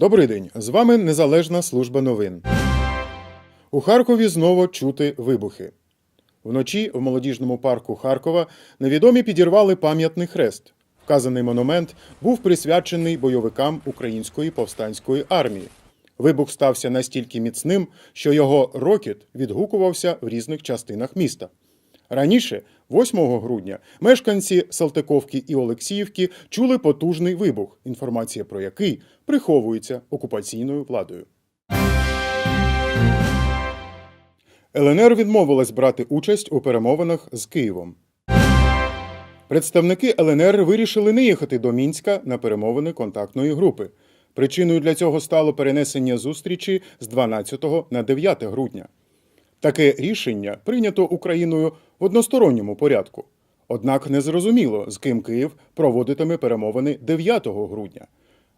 Добрий день. З вами Незалежна служба новин. У Харкові знову чути вибухи. Вночі в молодіжному парку Харкова невідомі підірвали пам'ятний хрест. Вказаний монумент був присвячений бойовикам Української повстанської армії. Вибух стався настільки міцним, що його рокіт відгукувався в різних частинах міста. Раніше, 8 грудня, мешканці Салтиковки і Олексіївки чули потужний вибух, інформація про який приховується окупаційною владою. ЛНР відмовилась брати участь у перемовинах з Києвом. Представники ЛНР вирішили не їхати до Мінська на перемовини контактної групи. Причиною для цього стало перенесення зустрічі з 12 на 9 грудня. Таке рішення прийнято Україною в односторонньому порядку. Однак незрозуміло, з ким Київ проводитиме перемовини 9 грудня.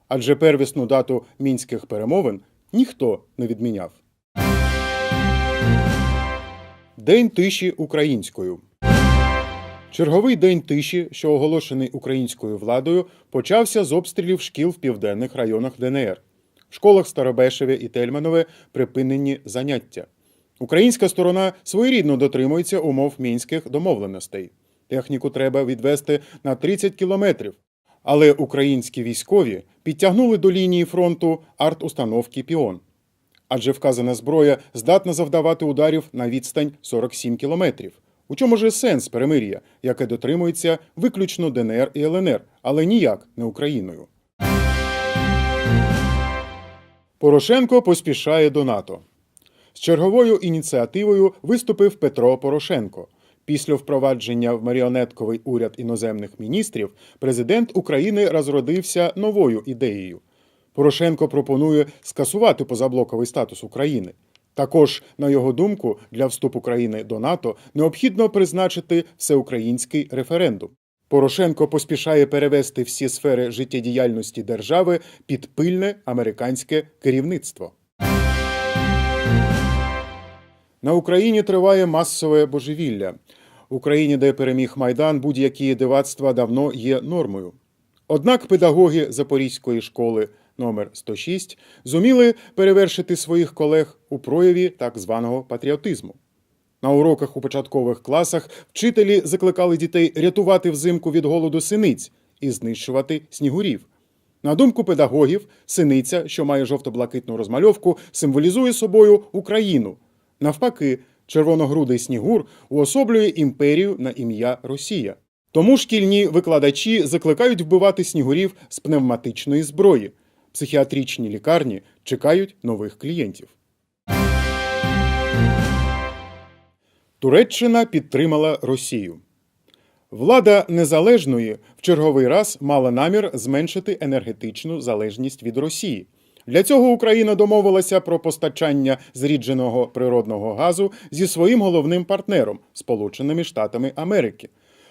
Адже первісну дату мінських перемовин ніхто не відміняв. День тиші українською. Черговий день тиші, що оголошений українською владою, почався з обстрілів шкіл в південних районах ДНР. В школах Старобешеве і Тельманове припинені заняття. Українська сторона своєрідно дотримується умов мінських домовленостей. Техніку треба відвести на 30 кілометрів. Але українські військові підтягнули до лінії фронту арт-установки Піон. Адже вказана зброя здатна завдавати ударів на відстань 47 кілометрів. У чому ж сенс перемир'я, яке дотримується виключно ДНР і ЛНР, але ніяк не Україною. Порошенко поспішає до НАТО. З черговою ініціативою виступив Петро Порошенко. Після впровадження в маріонетковий уряд іноземних міністрів президент України розродився новою ідеєю. Порошенко пропонує скасувати позаблоковий статус України. Також, на його думку, для вступу країни до НАТО необхідно призначити всеукраїнський референдум. Порошенко поспішає перевести всі сфери життєдіяльності держави під пильне американське керівництво. На Україні триває масове божевілля. В Україні, де переміг Майдан, будь-які дивацтва давно є нормою. Однак педагоги Запорізької школи номер 106 зуміли перевершити своїх колег у прояві так званого патріотизму. На уроках у початкових класах вчителі закликали дітей рятувати взимку від голоду синиць і знищувати снігурів. На думку педагогів, синиця, що має жовто-блакитну розмальовку, символізує собою Україну. Навпаки, червоногрудий снігур уособлює імперію на ім'я Росія. Тому шкільні викладачі закликають вбивати снігурів з пневматичної зброї. Психіатричні лікарні чекають нових клієнтів. Туреччина підтримала Росію. Влада незалежної в черговий раз мала намір зменшити енергетичну залежність від Росії. Для цього Україна домовилася про постачання зрідженого природного газу зі своїм головним партнером Сполученими Штатами Америки.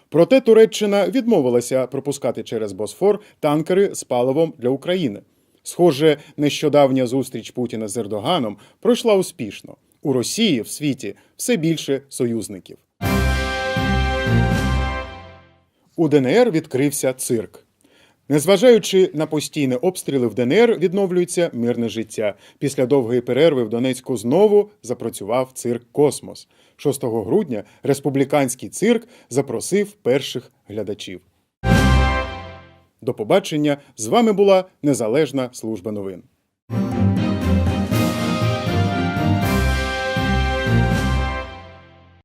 Проте Туреччина відмовилася пропускати через Босфор танкери з паливом для України. Схоже, нещодавня зустріч Путіна з Ердоганом пройшла успішно. У Росії в світі все більше союзників. У ДНР відкрився цирк. Незважаючи на постійні обстріли в ДНР, відновлюється мирне життя. Після довгої перерви в Донецьку знову запрацював цирк Космос. 6 грудня республіканський цирк запросив перших глядачів. До побачення з вами була Незалежна служба новин.